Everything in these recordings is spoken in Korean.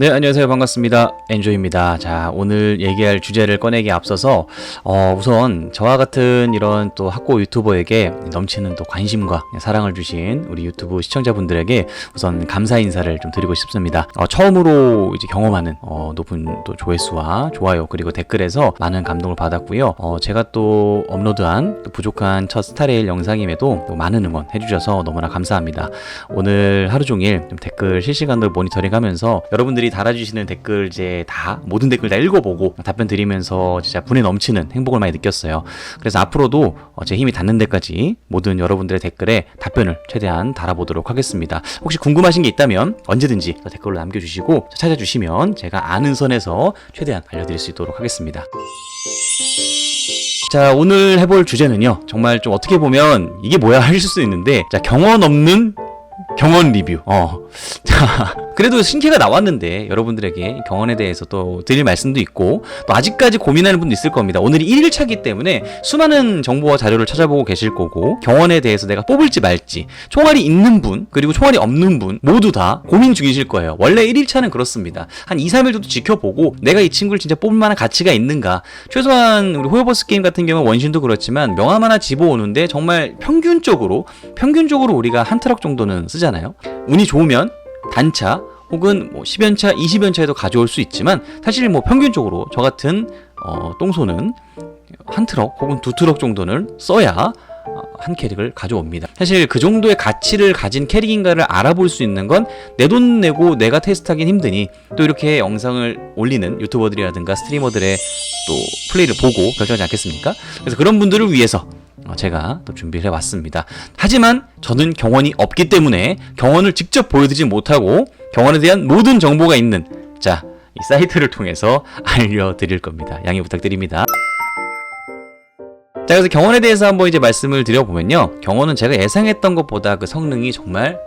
네, 안녕하세요. 반갑습니다. 엔조입니다. 자, 오늘 얘기할 주제를 꺼내기 앞서서, 어, 우선 저와 같은 이런 또 학고 유튜버에게 넘치는 또 관심과 사랑을 주신 우리 유튜브 시청자분들에게 우선 감사 인사를 좀 드리고 싶습니다. 어, 처음으로 이제 경험하는, 어, 높은 또 조회수와 좋아요, 그리고 댓글에서 많은 감동을 받았고요. 어, 제가 또 업로드한 또 부족한 첫 스타레일 영상임에도 또 많은 응원 해주셔서 너무나 감사합니다. 오늘 하루 종일 좀 댓글 실시간으로 모니터링 하면서 여러분들이 달아주시는 댓글 이제 다 모든 댓글 다 읽어보고 답변 드리면서 진짜 분에 넘치는 행복을 많이 느꼈어요. 그래서 앞으로도 어, 제 힘이 닿는 데까지 모든 여러분들의 댓글에 답변을 최대한 달아보도록 하겠습니다. 혹시 궁금하신 게 있다면 언제든지 댓글로 남겨주시고 찾아주시면 제가 아는 선에서 최대한 알려드릴 수 있도록 하겠습니다. 자, 오늘 해볼 주제는요. 정말 좀 어떻게 보면 이게 뭐야 하실 수 있는데, 자, 경험 없는 경원 리뷰. 어. 자, 그래도 신캐가 나왔는데 여러분들에게 경원에 대해서 또 드릴 말씀도 있고 또 아직까지 고민하는 분도 있을 겁니다. 오늘이 1일차기 때문에 수많은 정보와 자료를 찾아보고 계실 거고 경원에 대해서 내가 뽑을지 말지 총알이 있는 분 그리고 총알이 없는 분 모두 다 고민 중이실 거예요. 원래 1일차는 그렇습니다. 한 2, 3일 정도 지켜보고 내가 이 친구를 진짜 뽑을 만한 가치가 있는가 최소한 우리 호요버스 게임 같은 경우 원신도 그렇지만 명함 하나 집어오는데 정말 평균적으로 평균적으로 우리가 한 트럭 정도는 쓰잖아요. 운이 좋으면 단차 혹은 뭐 10연차, 20연차에도 가져올 수 있지만 사실 뭐 평균적으로 저 같은 어, 똥소는 한 트럭 혹은 두 트럭 정도는 써야 어, 한 캐릭을 가져옵니다. 사실 그 정도의 가치를 가진 캐릭인가를 알아볼 수 있는 건 내 돈 내고 내가 테스트하긴 힘드니 또 이렇게 영상을 올리는 유튜버들이라든가 스트리머들의 또 플레이를 보고 결정하지 않겠습니까? 그래서 그런 분들을 위해서 어, 제가 또 준비를 해왔습니다. 하지만 저는 경원이 없기 때문에 경원을 직접 보여드리지 못하고 경원에 대한 모든 정보가 있는 자, 이 사이트를 통해서 알려드릴 겁니다. 양해 부탁드립니다. 자, 그래서 경원에 대해서 한번 이제 말씀을 드려보면요. 경원은 제가 예상했던 것보다 그 성능이 정말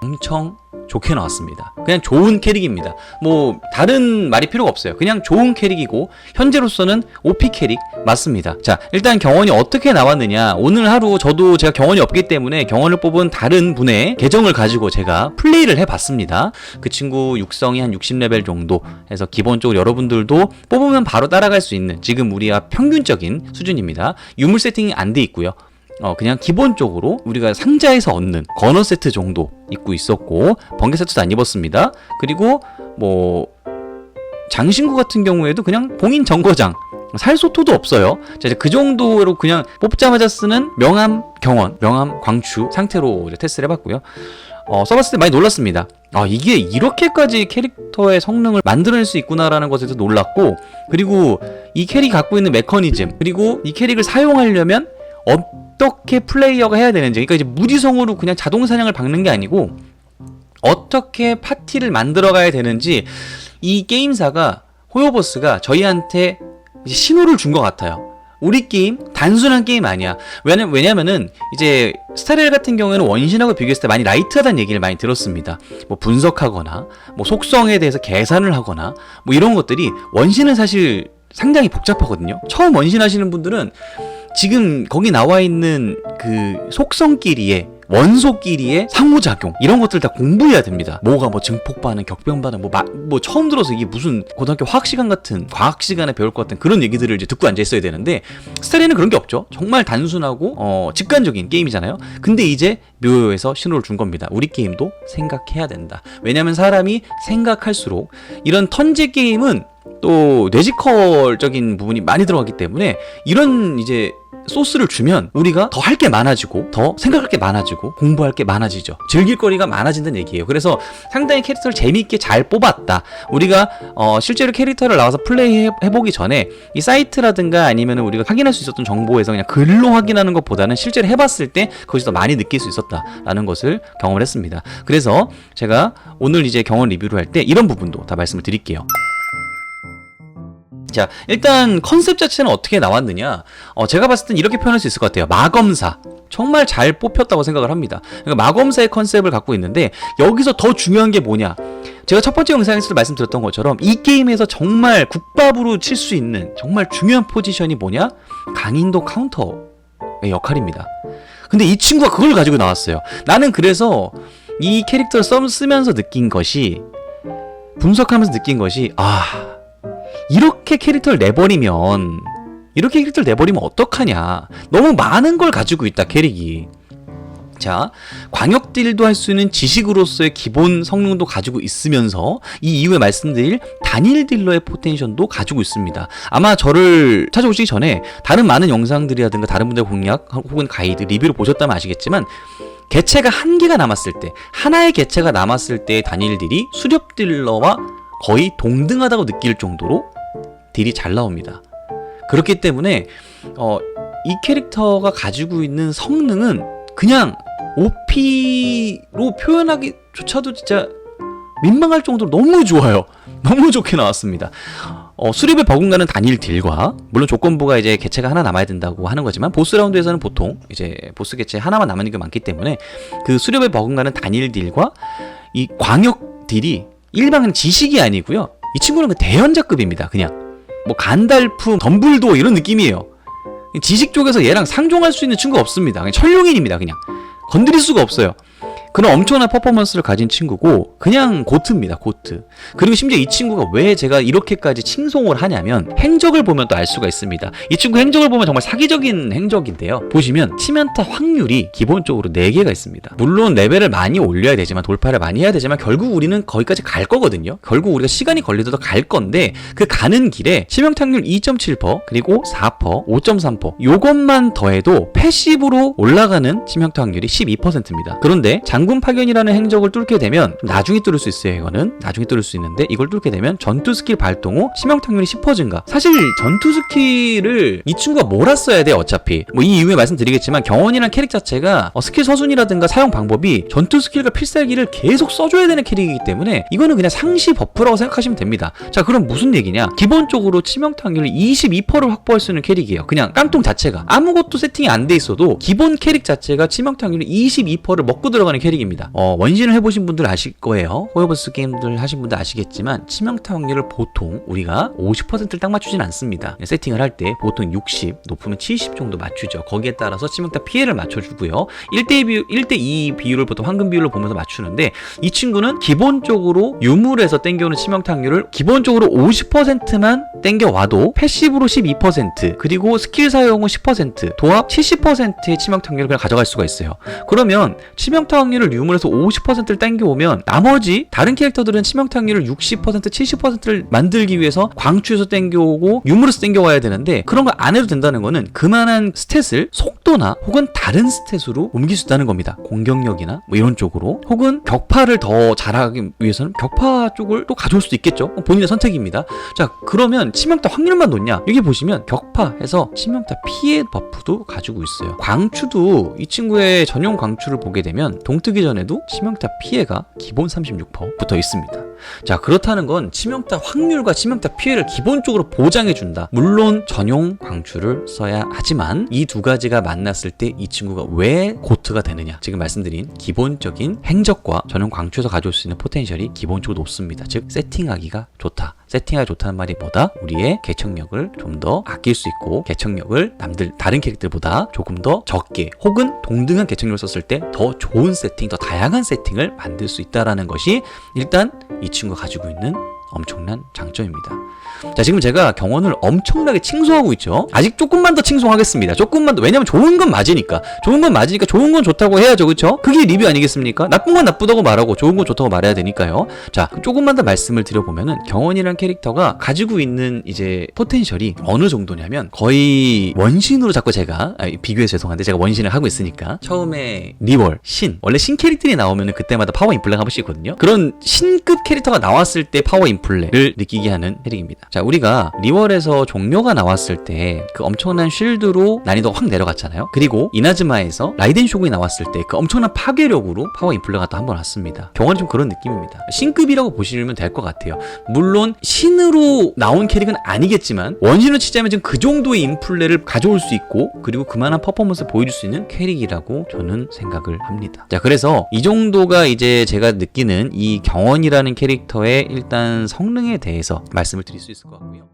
엄청 좋게 나왔습니다. 그냥 좋은 캐릭입니다. 뭐 다른 말이 필요가 없어요. 그냥 좋은 캐릭이고 현재로서는 OP 캐릭 맞습니다. 자, 일단 경원이 어떻게 나왔느냐? 오늘 하루 저도 제가 경원이 없기 때문에 경원을 뽑은 다른 분의 계정을 가지고 제가 플레이를 해 봤습니다. 그 친구 육성이 한 60레벨 정도 해서 기본적으로 여러분들도 뽑으면 바로 따라갈 수 있는 지금 우리가 평균적인 수준입니다. 유물 세팅이 안 돼 있고요. 어, 그냥 기본적으로 우리가 상자에서 얻는 건어 세트 정도 입고 있었고 번개 세트도 안 입었습니다. 그리고 뭐 장신구 같은 경우에도 그냥 봉인 정거장 살소토도 없어요. 자, 이제 그 정도로 그냥 뽑자마자 쓰는 명함 경원, 명함 광추 상태로 테스트를 해봤고요. 어, 써봤을 때 많이 놀랐습니다. 아, 이게 이렇게까지 캐릭터의 성능을 만들어낼 수 있구나라는 것에도 놀랐고, 그리고 이 캐릭이 갖고 있는 메커니즘, 그리고 이 캐릭을 사용하려면 어떻게 플레이어가 해야 되는지 그러니까 이제 무지성으로 그냥 자동 사냥을 박는 게 아니고 어떻게 파티를 만들어 가야 되는지 이 게임사가 호요버스가 저희한테 신호를 준 것 같아요. 우리 게임 단순한 게임 아니야. 왜냐, 왜냐면은 이제 스타렐 같은 경우에는 원신하고 비교했을 때 많이 라이트하다는 얘기를 많이 들었습니다. 뭐 분석하거나 뭐 속성에 대해서 계산을 하거나 뭐 이런 것들이 원신은 사실 상당히 복잡하거든요. 처음 원신 하시는 분들은 지금 거기 나와 있는 그 속성끼리의 원소끼리의 상호작용 이런 것들 다 공부해야 됩니다. 뭐가 뭐 증폭 반응, 격변 반응, 뭐, 마, 뭐 처음 들어서 이게 무슨 고등학교 화학 시간 같은 과학 시간에 배울 것 같은 그런 얘기들을 이제 듣고 앉아 있어야 되는데 스타리는 그런 게 없죠. 정말 단순하고 어, 직관적인 게임이잖아요. 근데 이제 묘요에서 신호를 준 겁니다. 우리 게임도 생각해야 된다. 왜냐하면 사람이 생각할수록 이런 턴제 게임은 또 뇌지컬적인 부분이 많이 들어가기 때문에 이런 이제 소스를 주면 우리가 더 할 게 많아지고 더 생각할 게 많아지고 공부할 게 많아지죠. 즐길 거리가 많아진다는 얘기예요. 그래서 상당히 캐릭터를 재미있게 잘 뽑았다. 우리가 어, 실제로 캐릭터를 나와서 플레이 해보기 전에 이 사이트라든가 아니면 우리가 확인할 수 있었던 정보에서 그냥 글로 확인하는 것보다는 실제로 해봤을 때 그것이 더 많이 느낄 수 있었다라는 것을 경험을 했습니다. 그래서 제가 오늘 이제 경험 리뷰를 할 때 이런 부분도 다 말씀을 드릴게요. 자, 일단 컨셉 자체는 어떻게 나왔느냐? 어, 제가 봤을 땐 이렇게 표현할 수 있을 것 같아요. 마검사. 정말 잘 뽑혔다고 생각을 합니다. 그러니까 마검사의 컨셉을 갖고 있는데 여기서 더 중요한 게 뭐냐? 제가 첫 번째 영상에서도 말씀드렸던 것처럼 이 게임에서 정말 국밥으로 칠 수 있는 정말 중요한 포지션이 뭐냐? 강인도 카운터의 역할입니다. 근데 이 친구가 그걸 가지고 나왔어요. 나는 그래서 이 캐릭터를 쓰면서 느낀 것이 분석하면서 느낀 것이 아 이렇게 캐릭터를 내버리면 이렇게 캐릭터를 내버리면 어떡하냐. 너무 많은 걸 가지고 있다 캐릭이. 자 광역 딜도 할 수 있는 지식으로서의 기본 성능도 가지고 있으면서 이 이후에 말씀드릴 단일 딜러의 포텐션도 가지고 있습니다. 아마 저를 찾아오시기 전에 다른 많은 영상들이라든가 다른 분들 공략 혹은 가이드 리뷰를 보셨다면 아시겠지만 개체가 한 개가 남았을 때 하나의 개체가 남았을 때의 단일 딜이 수렵 딜러와 거의 동등하다고 느낄 정도로 딜이 잘 나옵니다. 그렇기 때문에 어, 이 캐릭터가 가지고 있는 성능은 그냥 OP로 표현하기조차도 진짜 민망할 정도로 너무 좋아요. 너무 좋게 나왔습니다. 어, 수립에 버금가는 단일 딜과 물론 조건부가 이제 개체가 하나 남아야 된다고 하는 거지만 보스 라운드에서는 보통 이제 보스 개체 하나만 남는 게 많기 때문에 그 수렵에 버금가는 단일 딜과 이 광역 딜이 일반 지식이 아니고요. 이 친구는 그 대현자급입니다. 그냥 뭐 간달프, 덤블도 이런 느낌이에요. 지식 쪽에서 얘랑 상종할 수 있는 친구가 없습니다. 그냥 천룡인입니다. 그냥 건드릴 수가 없어요. 그런 엄청난 퍼포먼스를 가진 친구고 그냥 고트입니다 고트. 그리고 심지어 이 친구가 왜 제가 이렇게까지 칭송을 하냐면 행적을 보면 또 알 수가 있습니다. 이 친구 행적을 보면 정말 사기적인 행적인데요. 보시면 치명타 확률이 기본적으로 4개가 있습니다. 물론 레벨을 많이 올려야 되지만 돌파를 많이 해야 되지만 결국 우리는 거기까지 갈 거거든요. 결국 우리가 시간이 걸리더라도 갈 건데 그 가는 길에 치명타 확률 2.7% 그리고 4% 5.3% 요것만 더해도 패시브로 올라가는 치명타 확률이 12%입니다. 그런데 장군 파견이라는 행적을 뚫게 되면 나중에 뚫을 수 있어요 이거는. 나중에 뚫을 수 있는데 이걸 뚫게 되면 전투 스킬 발동 후 치명타률이 10% 증가. 사실 전투 스킬을 이 친구가 몰았어야 돼 어차피. 뭐 이 이후에 말씀드리겠지만 경원이라는 캐릭 자체가 어, 스킬 서순이라든가 사용 방법이 전투 스킬과 필살기를 계속 써줘야 되는 캐릭이기 때문에 이거는 그냥 상시 버프라고 생각하시면 됩니다. 자 그럼 무슨 얘기냐? 기본적으로 치명타 확률을 22%를 확보할 수 있는 캐릭이에요. 그냥 깡통 자체가. 아무것도 세팅이 안 돼 있어도 기본 캐릭 자체가 치명타 확률이 22%를 먹고 들어가는 캐릭 입니다. 어, 원신을 해보신 분들 아실 거예요. 호여버스 게임들 하신 분들 아시겠지만 치명타 확률을 보통 우리가 50%를 딱 맞추진 않습니다. 세팅을 할 때 보통 60, 높으면 70 정도 맞추죠. 거기에 따라서 치명타 피해를 맞춰주고요. 1대2 비율, 1대2 비율을 보통 황금 비율로 보면서 맞추는데 이 친구는 기본적으로 유물에서 땡겨오는 치명타 확률을 기본적으로 50%만 땡겨와도 패시브로 12% 그리고 스킬 사용은 10% 도합 70%의 치명타 확률을 그냥 가져갈 수가 있어요. 그러면 치명타 확률 을 유물에서 50%를 땡겨오면 나머지 다른 캐릭터들은 치명타 확률을 60% 70%를 만들기 위해서 광추에서 땡겨오고 유물에서 땡겨와야 되는데 그런 걸 안 해도 된다는 거는 그만한 스탯을 속도나 혹은 다른 스탯으로 옮길 수 있다는 겁니다. 공격력이나 뭐 이런 쪽으로 혹은 격파를 더 잘하기 위해서는 격파 쪽을 또 가져올 수도 있겠죠. 본인의 선택입니다. 자 그러면 치명타 확률만 놓냐? 여기 보시면 격파해서 치명타 피해 버프도 가지고 있어요. 광추도 이 친구의 전용 광추를 보게 되면 동 뜨기 전에도 치명타 피해가 기본 36% 붙어 있습니다. 자 그렇다는 건 치명타 확률과 치명타 피해를 기본적으로 보장해 준다. 물론 전용 광추를 써야 하지만 이 두 가지가 만났을 때 이 친구가 왜 고트가 되느냐? 지금 말씀드린 기본적인 행적과 전용 광추에서 가져올 수 있는 포텐셜이 기본적으로 높습니다. 즉 세팅하기가 좋다. 세팅하기 좋다는 말이 뭐다? 우리의 개척력을 좀 더 아낄 수 있고 개척력을 남들 다른 캐릭터보다 조금 더 적게 혹은 동등한 개척력을 썼을 때 더 좋은 세팅, 더 다양한 세팅을 만들 수 있다라는 것이 일단 이 친구가 가지고 있는 엄청난 장점입니다. 자, 지금 제가 경원을 엄청나게 칭송하고 있죠. 아직 조금만 더 칭송하겠습니다. 조금만 더. 왜냐면 좋은 건 맞으니까. 좋은 건 맞으니까 좋은 건 좋다고 해야죠. 그쵸? 그게 리뷰 아니겠습니까? 나쁜 건 나쁘다고 말하고 좋은 건 좋다고 말해야 되니까요. 자, 조금만 더 말씀을 드려보면은 경원이란 캐릭터가 가지고 있는 이제 포텐셜이 어느 정도냐면 거의 원신으로 자꾸 제가 아, 비교해서 죄송한데 제가 원신을 하고 있으니까 처음에 리월, 신 원래 신 캐릭터들이 나오면은 그때마다 파워 인플레가 한 번씩 있거든요. 그런 신급 캐릭터가 나왔을 때 파워 인 플레를 느끼게 하는 캐릭입니다. 자, 우리가 리월에서 종료가 나왔을 때 그 엄청난 쉴드로 난이도가 확 내려갔잖아요. 그리고 이나즈마에서 라이덴 쇼군이 나왔을 때 그 엄청난 파괴력으로 파워 인플레가 또 한 번 왔습니다. 경원이 좀 그런 느낌입니다. 신급이라고 보시면 될 것 같아요. 물론 신으로 나온 캐릭은 아니겠지만 원신으로 치자면 지금 그 정도의 인플레를 가져올 수 있고 그리고 그만한 퍼포먼스 보여줄 수 있는 캐릭이라고 저는 생각을 합니다. 자, 그래서 이 정도가 이제 제가 느끼는 이 경원이라는 캐릭터의 일단 성능에 대해서 말씀을 드릴 수 있을 것 같고요.